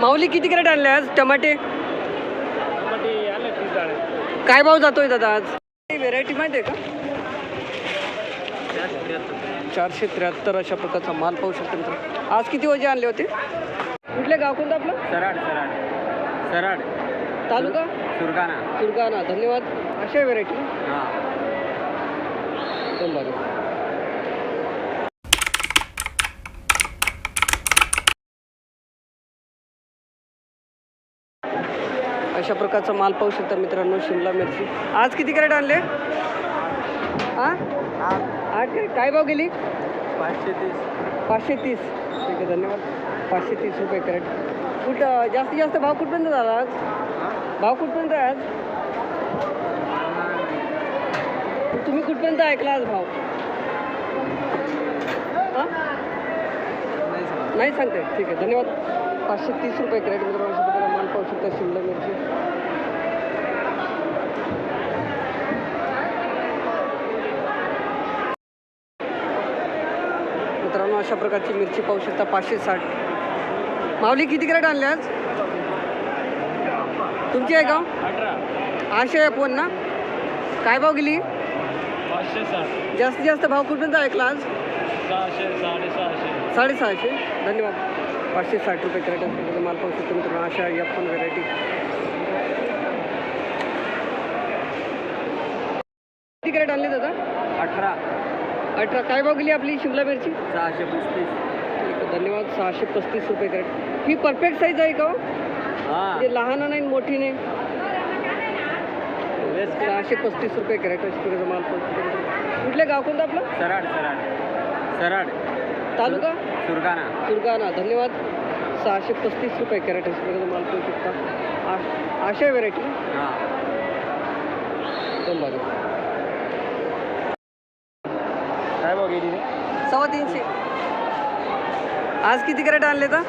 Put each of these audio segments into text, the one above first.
माऊली किती कॅरेट आणले आज? टमाटे? काय भाव जातोय दादा आज? व्हेरायटी माहिती आहे का? चारशे त्र्याहत्तर अशा प्रकारचा माल पाहू शकतो मित्र. आज किती वजे आणले होते? कुठले गाव कोणतं आपलं? सराड सराड. सराड. तालुका? सुरगाणा. सुरगाणा. धन्यवाद. अशा व्हेरायटी हां. दोन अशा प्रकारचा माल पाहू शकता मित्रांनो शिमला मिरची. आज किती कॅरेट आणले? हा? आठ कॅरेट. काय भाव गेली? पाचशे तीस. पाचशे तीस. ठीक आहे धन्यवाद. पाचशे तीस रुपये कॅरेट. कुठं जास्तीत जास्त भाव कुठपर्यंत झाला आज? भाव कुठपर्यंत आहे आज? तुम्ही कुठपर्यंत ऐकला आज भाव? हा? नाही सांगते. ठीक आहे धन्यवाद. पाचशे तीस रुपये कॅरेट मित्रांनो शकता शिमला मिरची. मित्रांनो अशा प्रकारची मिरची पाहू शकता पाचशे साठ. माऊली किती कॅरेट आणले आज? तुमची आहे का? अठरा आशा आहे फोन ना? काय भाव गेली? जास्तीत जास्त भाव कुठपर्यंत ऐकला आज? सहाशे साडेसहाशे. साडेसहाशे. धन्यवाद. पाचशे साठ रुपये कॅरेट असतो माल पाहू शकतो मित्रांनो. अशा या पण व्हरायटी किती कॅरेट आणले दादा? अठरा. अठरा. काय भाव गेली आपली शिमला मिरची? सहाशे पस्तीस. धन्यवाद. सहाशे पस्तीस रुपये कॅरेट. ही परफेक्ट साईज आहे का हो? म्हणजे लहान नाही मोठी नाही सहाशे पस्तीस रुपये कॅरेट माल पाहू शकतो. कुठले गाव कोणतं आपलं? सराड सराड. सराड. तालुका? सुरगाणा. सुरगाणा. धन्यवाद. सहाशे पस्तीस रुपये कॅरेट माल पाहू शकता. अशा व्हेरायटी हां. दोन बाजू काय गेली? सव्वा तीनशे. आज किती कॅरेट आणले तर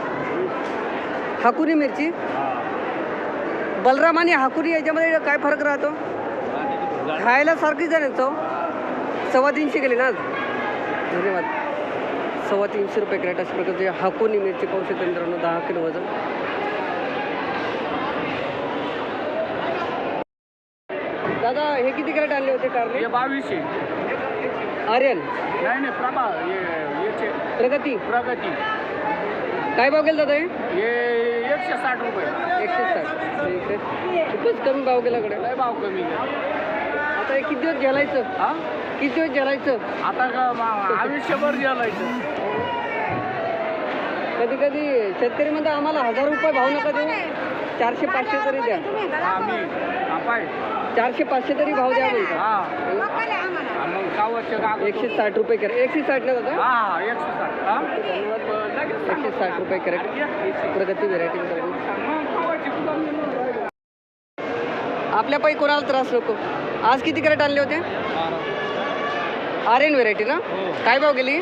हाकुरी मिरची? बलराम आणि हाकुरी याच्यामध्ये काय फरक राहतो? खायला सारखीच आहे ना चव? सव्वा तीनशे गेले ना आज? धन्यवाद. सव्वा तीनशे रुपये कॅरेट अशा प्रकारचे हाकुनी मिरची पाहू शकता मित्रांनो दहा किलो वजन. दादा हे किती कॅरेट आणले होते कारले? हे बावीसशे. आर्यन. नाही नाही प्रभा याचे. प्रगती. प्रगती. काय भाव गेला दादा हे? एकशे साठ रुपये. एकशे साठ. ठीक आहे. खूपच कमी भाव गेला कडे लय भाव कमी. आता हे किती दिवस झेलायचं हा? किती दिवस झेलायचं आता का आयुष्यभर जेलायचं कधी कधी शेतकरी म्हणतात आम्हाला हजार रुपये भाव नका देऊ. चारशे पाचशे तरी द्या. हा हा चारशे पाचशे तरी भाव द्या हा. हा, एकशे साठ रुपये कॅरेट. एकशे साठ ना दादा हा एकशे साठ. हा? एकशे रुपये कॅरेट. प्रगती व्हेरायटी आपल्यापायी कोणाला त्रास नको? आज किती कॅरेट आणले होते? आर्यन व्हेरायटी ना? काय भाव गेली?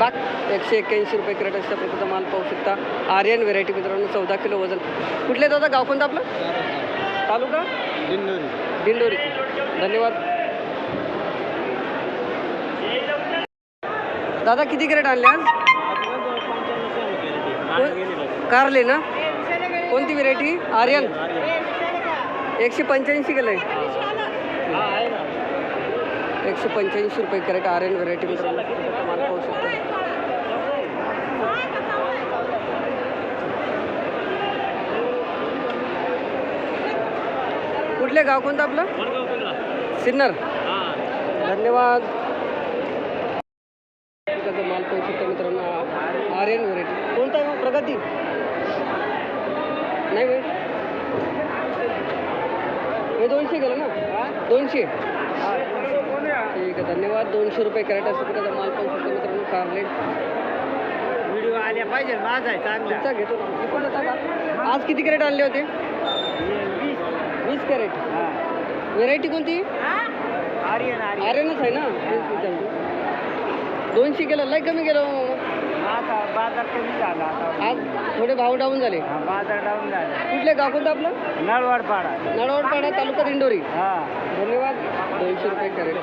बाक एकशे एक्क्याऐंशी रुपये कॅरेट अशा प्रकारचा माल पाहू शकता. आर्यन व्हेरायटी मित्रांनो चौदा किलो वजन. कुठले दादा? गाव कोणतं आपलं? तालुका? दिंडोरी. धन्यवाद. दादा किती कॅरेट आणले आज? कारले ना? कोणती व्हेरायटी आर्यन? एकशे पंच्याऐंशी गेलं एकशे पंच्याऐंशी रुपये कॅरेट आर्यन व्हेरायटी मित्रांनो माल पाहू शकता. कुठले गाव कोणतं आपलं? सिन्नर. धन्यवाद. माल पाहू शकता मित्रांनो आर्यन व्हेरायटी कोणता आहे प्रगती? नाही भाई हे दोनशे गेलं ना? दोनशे. ठीक आहे धन्यवाद. दोनशे रुपये कॅरेट असं प्रकारचा माल पाहू शकता मित्रांनो कारले व्हिडिओ आल्या पाहिजे माझा आहे चांगला. घेतो? आज किती कॅरेट आणले होते? वीस कॅरेट व्हेरायटी कोणती? आर्यन आर्यन. आर्यनच आहे ना? दोनशे गेलं लय कमी गेलं हो. आता बाजार कमी झाला आता. आज थोडे भाव डाऊन झाले. हा, बाजार डाऊन झाला. कुठले गाव कोणतं आपलं? नळवाडपाडा. नळवडपाडा तालुका दिंडोरी. हा. धन्यवाद. दोनशे रुपये कॅरेट.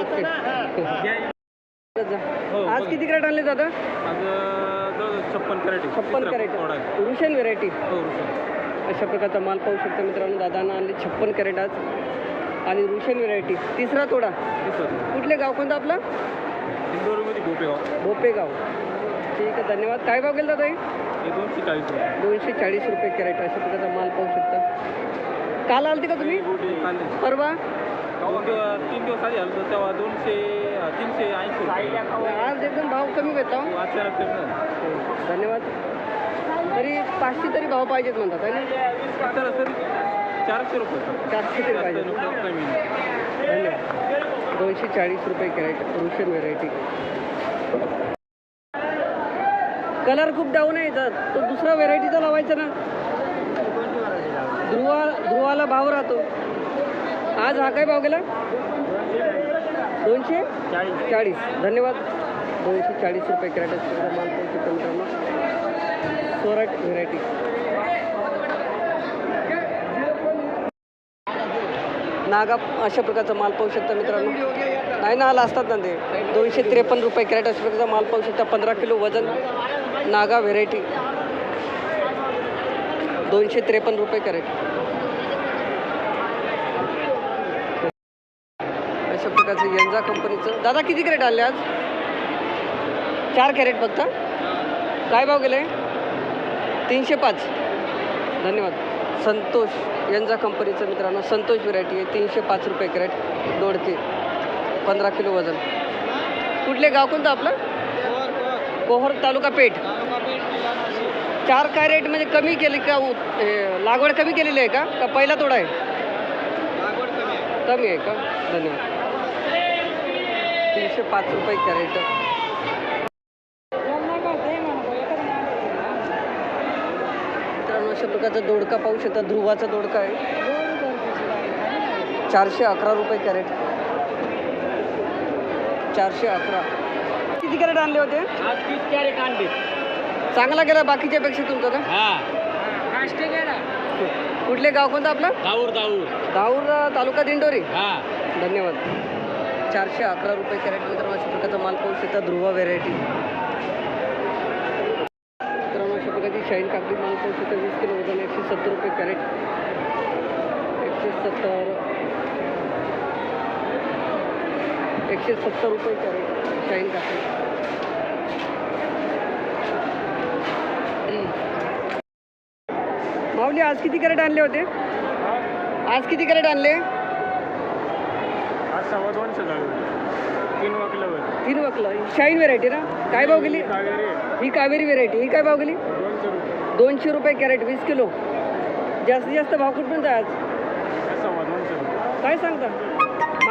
ओके. जा. आज किती कॅरेट आणले दादा? आज छप्पन कॅरेट. छप्पन कॅरेट. रुशन व्हेरायटी हो. अशा प्रकारचा माल पाहू शकता मित्रांनो. दादांना आणले छप्पन कॅरेट आज. आणि रुशन व्हेरायटी तिसरा तोडा. कुठले गाव कोणतं आपलं? इंदोरमध्ये भोपेगाव. भोपेगाव. ठीक आहे धन्यवाद. काय भाव गेला दादा हे हे दोनशे चाळीस रुपये. दोनशे चाळीस रुपये कॅरेट अशा प्रकारचा माल पाहू शकता. काल आलते का तुम्ही? हे. परवा? दिवस तीन दिवस आधी आलो तेव्हा दोनशे तीनशे ऐंशी. आज एकदम भाव कमी भेटला. हो. धन्यवाद. तरी पाचशे तरी भाव पाहिजेत म्हणतात ना? सर चारशे रुपये. चारशे तरी पाहिजे. धन्यवाद. दोनशे चाळीस रुपये कॅरेट रुशन व्हेरायटी. कलर खूप डाऊन आहे तर तो दुसरा व्हेरायटीचा लावायचा ना. ध्रुवा ध्रुवाला भाव राहतो. आज हा काय भाव गेला? दोनशे? चाळीस. धन्यवाद. दोनशे चाळीस रुपये कॅरेट असतो. माल सोराट व्हेरायटी नागा अशा प्रकारचा माल पाहू शकता मित्रांनो. नाही ना आला असतात ना ते. दोनशे त्रेपन्न रुपये कॅरेट अशा प्रकारचा माल पाहू शकता. पंधरा किलो वजन नागा व्हेरायटी दोनशे त्रेपन्न रुपये कॅरेट. अशा प्रकारचं यंजा कंपनीचं दादा किती कॅरेट आले आज? चार कॅरेट फक्त काय भाव गेले? तीनशे पाच. धन्यवाद. संतोष यांचा कंपनीचं मित्रांनो संतोष व्हेरायटी आहे. तीनशे पाच रुपये कॅरेट दोडके पंधरा किलो वजन. कुठले गाव कोणतं आपलं? कोहर तालुका पेठ. चार काय रेट म्हणजे कमी केली का? लागवड कमी केलेली आहे का? का पहिला तोडा आहे? कमी आहे का? धन्यवाद. तीनशे पाच रुपये कॅरेट मित्रांनो अशा प्रकारचा दोडका पाहू शकता ध्रुवाचा दोडका आहे. चारशे अकरा रुपये कॅरेट. चारशे अकरा. किती कॅरेट आणले होते? कॅरेट आणले. चांगला गेला बाकीच्या पेक्षा तुमचा का? हा. कुठले गाव कोणतं आपलं? दाऊर दाऊर. दाऊर तालुका दिंडोरी? हा. धन्यवाद. चारशे अकरा रुपये कॅरेट मित्रांनो अशा प्रकारचा माल पाहू शकता ध्रुवा व्हेरायटी मित्रांनो अशा प्रकारची शाईन काकडी माल पाहू शकता वीस किलो वजन एकशे सत्तर रुपये कॅरेट एकशे सत्तर एकशे सत्तर रुपये कॅरेट शाईन काकडी माऊली आज किती कॅरेट आणले होते? आज किती कॅरेट आणले? आज सव्वा दोनशे झाले तीन वकलं शाईन व्हेरायटी ना? काय भाव गेली? ही कावेरी व्हेरायटी ही काय भाव गेली? दोनशे रुपये. कॅरेट वीस किलो. जास्तीत जास्त भाव कुठपर्यंत आहे आज? काय सांगता?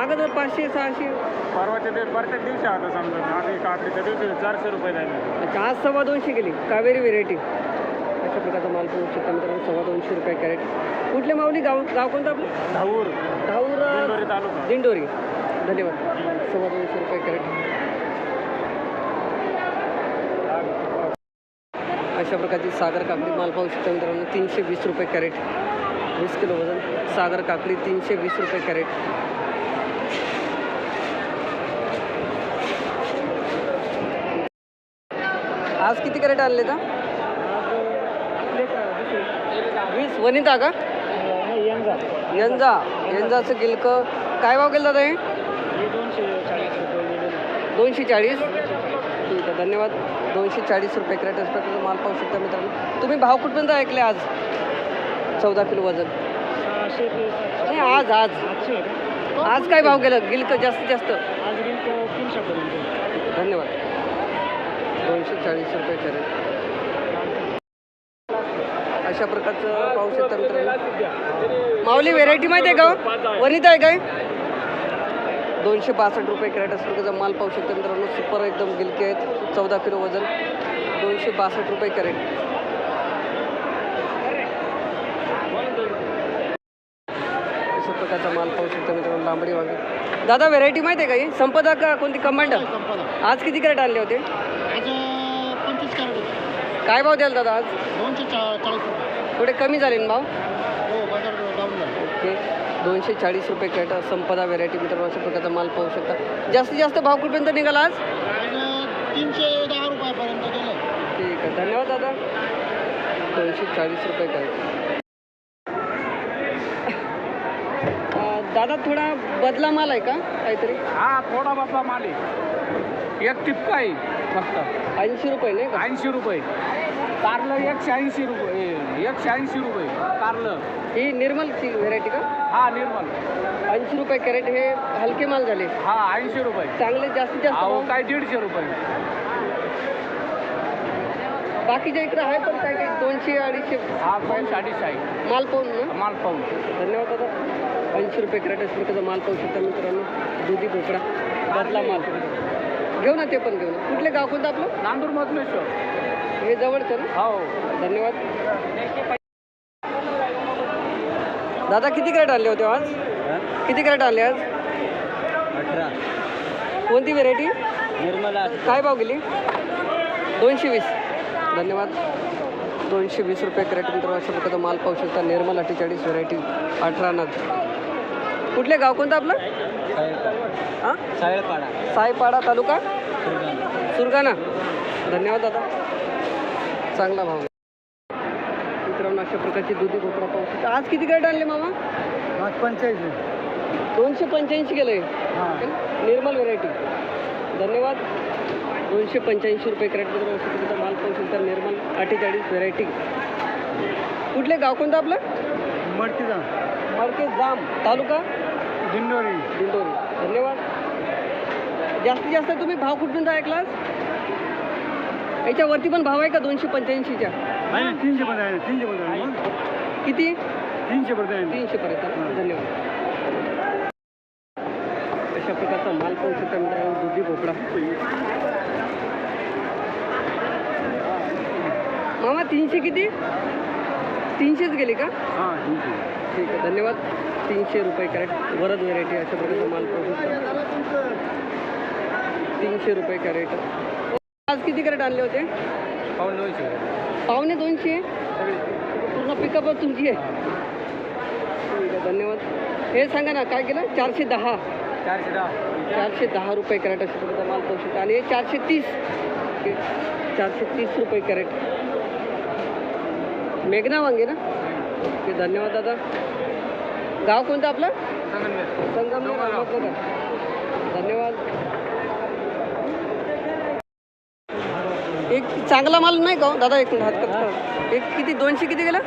मागं जर पाचशे सहाशे. परवाच्या दिवस प्रत्येक दिवशी आता समजा आधी काकडीच्या दिवशी चारशे रुपये झाले. अच्छा आज सव्वा दोनशे गेली. कावेरी व्हेरायटी. अशा प्रकारचा माल पाहू शकता मित्रांनो सव्वा दोनशे रुपये कॅरेट. कुठले माऊली गाव गाव कोणतं आपलं? धाऊर. धाऊर दिंडोरी तालुका. दिंडोरी. धन्यवाद. सव्वा दोनशे रुपये कॅरेट. अशा प्रकारची सागर काकडी माल पाहू शकता मित्रांनो तीनशे वीस रुपये कॅरेट. वीस किलो वजन. सागर काकडी तीनशे वीस रुपये कॅरेट. आज किती कॅरेट आणले का वीस. वनिता का? यंजा. यंजाचं गिलक. काय भाव गेलं दादा हे दोनशे चाळीस ठीक आहे धन्यवाद. दोनशे चाळीस रुपये कॅरेट असं माल पाहू शकता मित्रांनो. तुम्ही भाव कुठपर्यंत ऐकले आज? चौदा किलो वजन. नाही आज आज. आज काय भाव गेलं गिलक जास्तीत जास्त. धन्यवाद. दोनशे चाळीस रुपये करेल अशा प्रकारचं पाऊस शकता माऊली व्हेरायटी माहिती आहे का हो? वनिता आहे काय? दोनशे बासष्ट रुपये कॅरेट असं माल पाहू शकता मित्रांनो. सुपर एकदम गिलके आहेत. चौदा किलो वजन. दोनशे बासष्ट रुपये कॅरेट. अशा प्रकारचा माल पाहू शकता मित्रांनो लांबडी वांगे दादा व्हेरायटी माहिती आहे का ही? संपदा का कोणती? कमांडर आज किती कॅरेट आणले होते? पंचवीस कॅरेट काय भाव द्याल दादा आज? दोनशे चाळीस रुपये. थोडे कमी झाले ना भाव? हो बाजार डाऊन झाला. ओके. दोनशे चाळीस रुपये कॅरेट संपदा व्हेरायटी मित्रांनो अशा प्रकारचा माल पाहू शकता. जास्तीत जास्त भाव कुठपर्यंत निघाला आज? आज तीनशे दहा रुपयापर्यंत गेले. ठीक धन्यवाद दादा. दोनशे चाळीस रुपये अं, दादा थोडा बदला माल आहे का? काहीतरी? हा थोडा बाबा माल आहे. एक टिपका आहे फक्त. ऐंशी रुपये नाही का? ऐंशी रुपये. कारलं एकशे ऐंशी रुपये. एकशे ऐंशी रुपये. कारलं. ही निर्मलची व्हेरायटी का? हा निर्मल. ऐंशी रुपये कॅरेट हे हलके माल झाले. हा ऐंशी रुपये. चांगले जास्तीत जास्त अहो भाव. काय दीडशे रुपये. बाकीच्या इकडे आहे पण काही काही दोनशे अडीचशे. हा दोनशे अडीचशे आहे. माल पाहून ना? माल पाहून. धन्यवाद दादा. ऐंशी रुपये कॅरेट असं त्याचा माल पाहू शकता मित्रांनो. दुधी भोपळा बदला माल. घेऊ ना ते पण घेऊ ना कुठले गाव कोणतं आपलं? नांदूर मधमेश्वर हे जवळचं ना? हो. धन्यवाद. दादा किती कॅरेट आणले होते आज? किती कॅरेट आणले आज? अठरा. कोणती व्हेरायटी निर्मला. काय भाव गेली? दोनशे वीस. धन्यवाद. दोनशे वीस रुपये कॅरेट मित्र अशा प्रकारचा माल पाहू शकता. निर्मल अठ्ठेचाळीस व्हेरायटी अठरा नग. कुठले गाव कोणतं आपलं? हां? सायळपाडा सायपाडा तालुका? सुरगाणा. धन्यवाद दादा. चांगला भाव आहे. मित्रांनो अशा प्रकारची दुधी भोपळा पाहू शकता आज किती कॅरेट आणले मामा? पाच पंच्याऐंशी. दोनशे पंच्याऐंशी गेले हां. निर्मल व्हेरायटी धन्यवाद. दोनशे पंच्याऐंशी रुपये कॅरेट मित्र अशा प्रकारचा माल पाहू शकता निर्मल अठ्ठेचाळीस व्हेरायटी कुठले? गाव कोणतं आपलं? मडकीचा मडके जाम. तालुका? दिंडोरी. दिंडोरी. धन्यवाद. जास्तीत जास्त तुम्ही भाव कुठून ऐकलास याच्यावरती पण भाव आहे का दोनशे पंच्याऐंशीच्या? तीनशे पर्यंत तीनशे पर्यंत किती? तीनशे पर्यंत तीनशे पर्यंत. धन्यवाद. अशा प्रकारचा माल पाहू शकता मित्रांनो दुधी भोपळा. मामा तीनशे किती? तीनशेच गेली का? हां तीनशे. ठीक आहे धन्यवाद. तीनशे रुपये कॅरेट वरद व्हेरायटी अशा प्रकारचा माल पाहू शकता. तीनशे रुपये कॅरेट. आज किती कॅरेट आणले होते? पाऊन दोनशे. पावणे दोनशे? पूर्ण पिकअपच तुमची आहे? ठीक आहे धन्यवाद. हे सांगा ना काय केलं? चारशे दहा. चारशे दहा. चारशे दहा रुपये कॅरेट अशा प्रकारचा माल पाहू शकता आणि हे चारशे तीस. चारशे तीस रुपये कॅरेट. मेघना वांगे ना? ओके धन्यवाद दादा. गाव कोणतं आपलं? संगमनेर. अहमदनगर धन्यवाद एक चांगला माल नाही का हो? दादा एक मिनिट हात एक किती? दोनशे किती गेला?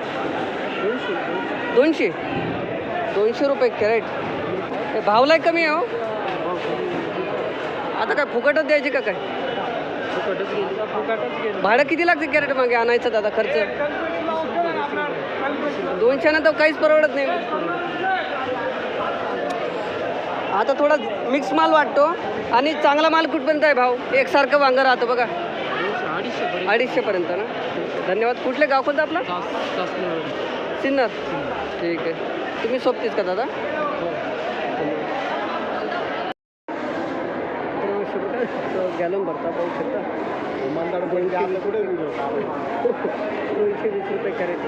दोनशे. दोनशे रुपये कॅरेट. हे भावलाय कमी आहे हो. आता काय फुकटच द्यायचे का काय? भाडं किती लागते कॅरेट मागे आणायचं दादा खर्च? दोनशेनं तर काहीच परवडत नाही. आता थोडा मिक्स माल वाटतो आणि चांगला माल कुठपर्यंत आहे भाव? एकसारखं वांगं राहतं बघा. अडीचशे पर्यंत ना? धन्यवाद. कुठले गाव कोणतं आपलं? सिन्नर. ठीक आहे. तुम्ही सोबतीच का दादा? गॅलम भरता पाहू शकता दोनशे वीस रुपये कॅरेट.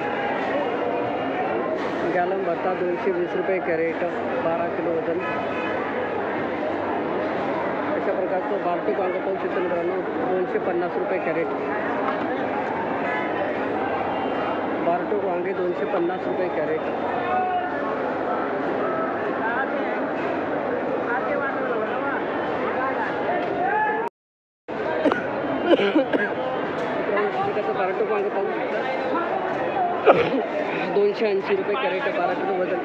गॅलम भरता दोनशे वीस रुपये कॅरेट. बारा किलो वजन. अशा प्रकारचं बारटी वांग पाहू शकतो मित्रांनो दोनशे पन्नास रुपये कॅरेट. बारटो वांगे दोनशे पन्नास रुपये कॅरेट. मित्रांनो, वांगे पाहू शकता दोनशे ऐंशी रुपये कॅरेट आहे बारा किलो वजन.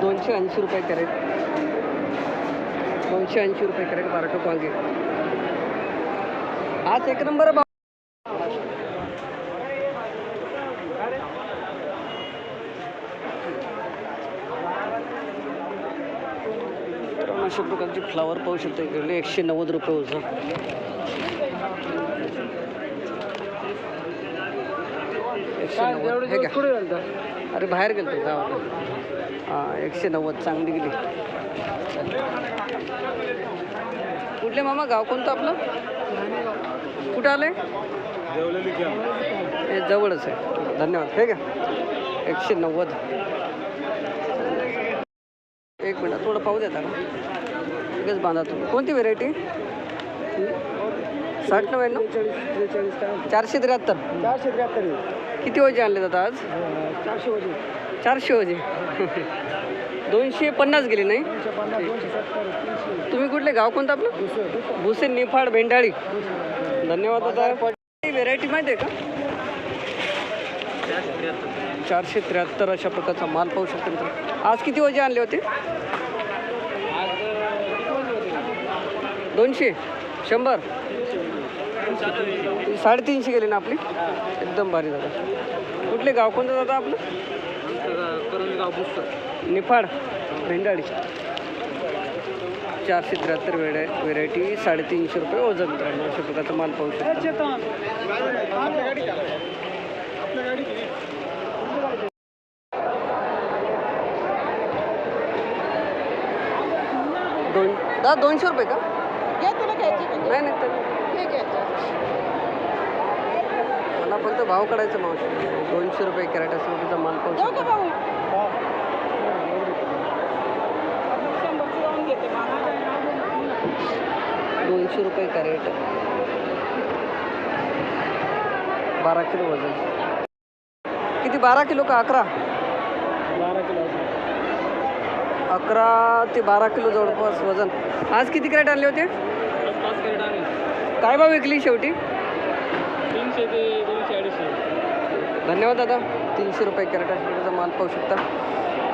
दोनशे ऐंशी रुपये कॅरेट. दोनशे ऐंशी रुपये करेल बारटोक वांगे आज एक नंबर भाव. अशा प्रकारचे फ्लावर पाहू शकता इकडे एकशे नव्वद रुपये होतं एकशे नव्वद हे घ्या. अरे बाहेर गेलो गावात हां एकशे नव्वद चांगली गेली. कुठले मामा? गाव कोणतं आपलं? कुठं आलंय? हे जवळच आहे. धन्यवाद. हे का एकशे नव्वद. एक मिनिट थोडं पाहू देता का लगेच बांधा तुम्ही. कोणती व्हेरायटी साठ नव्याण्णव? चारशे त्र्याहत्तर. चारशे त्र्याहत्तर. किती वजे आणले दादा आज? चारशे वजे. चारशे वजे. दोनशे पन्नास गेले नाही? तुम्ही कुठले? गाव कोणतं आपलं? भुसे. निफाड भेंडाळी. धन्यवाद दादा. व्हेरायटी माहिती आहे का? चारशे त्र्याहत्तर अशा प्रकारचा माल पाहू शकतो. आज किती वजे आणले होते? दोनशे. शंभर. साडेतीनशे गेले ना आपली? एकदम भारी दादा. कुठले गाव? कोणतं दादा आपलं? पुस्तक निफाड भेंडाळी. चारशे त्र्याहत्तर वेळ व्हेरायटी साडेतीनशे रुपये वजन मित्रांनो. अशा प्रकारचा माल पाहू शकतो. दोन दहा दोनशे रुपये का? नाही नाही तर मला फक्त भाव काढायचा मावशी. दोनशे रुपये कॅरेट असेल त्याचा माल पाहू शकतो दोनशे रुपये कॅरेट. बारा किलो वजन. किती बारा किलो का अकरा? बारा किलो अकरा ते बारा किलो जवळपास वजन. आज किती कॅरेट आणले होते? काय भाव विकली शेवटी? तीनशे ते दोनशे अडीचशे. धन्यवाद दादा. तीनशे रुपये कॅरेट असल्याचा माल पाहू शकता.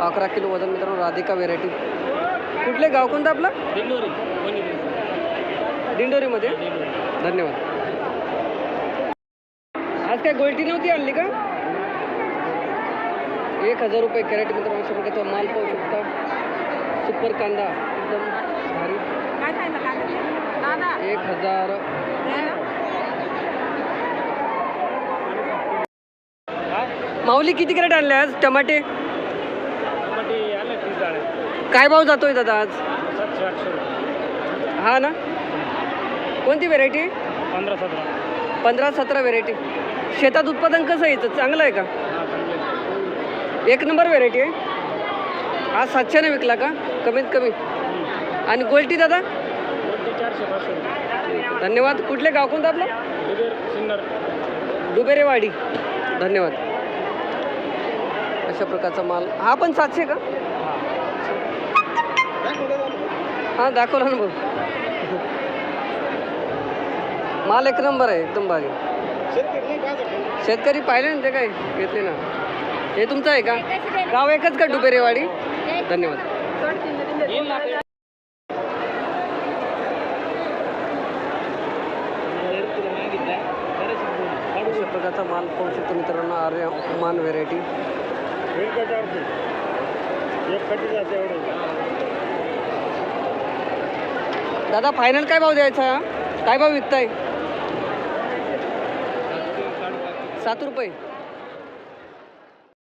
अकरा किलो वजन मित्रांनो राधिका व्हेरायटी कुठले? गाव कोणतं आपलं? दिंडोरी. दिंडोरीमध्ये? धन्यवाद. आज काय गोल्टी नव्हती आणली का? एक हजार रुपये कॅरेट मित्रांनो अशा प्रकारचा माल पाहू शकता. सुपर कांदा. एकदम भारी. एक हजार. माऊली किती कॅरेट आणले आज? टमाटे? काय भाव जातोय दादा आज? हा ना? कोणती व्हेरायटी पंधरा सतरा. पंधरा सतरा व्हेरायटी शेतात उत्पादन कसं यायचं चांगलं आहे का? एक नंबर व्हेरायटी आहे. आज सातशेने विकला का? कमीत कमी. आणि गोल्टी दादा? चारशे पाचशे रुपये धन्यवाद. कुठले गाव कोणतं आपलं? सिन्नर. डुबेरेवाडी धन्यवाद. अशा प्रकारचा माल. हा पण सातशे का? हां दाखवला ना भाऊ माल एक नंबर आहे एकदम भारी. शेतकरी पाहिले ना ते काय? घेतले ना. हे तुमचं आहे का? गाव एकच का डुबेरेवाडी धन्यवाद येईल ना ते. तुला मागितलं प्रकारचा माल पाहू शकतो मित्रांनो आर्यमान व्हेरायटी दादा फायनल काय भाव द्यायचा? काय भाव विकताय? सात रुपये.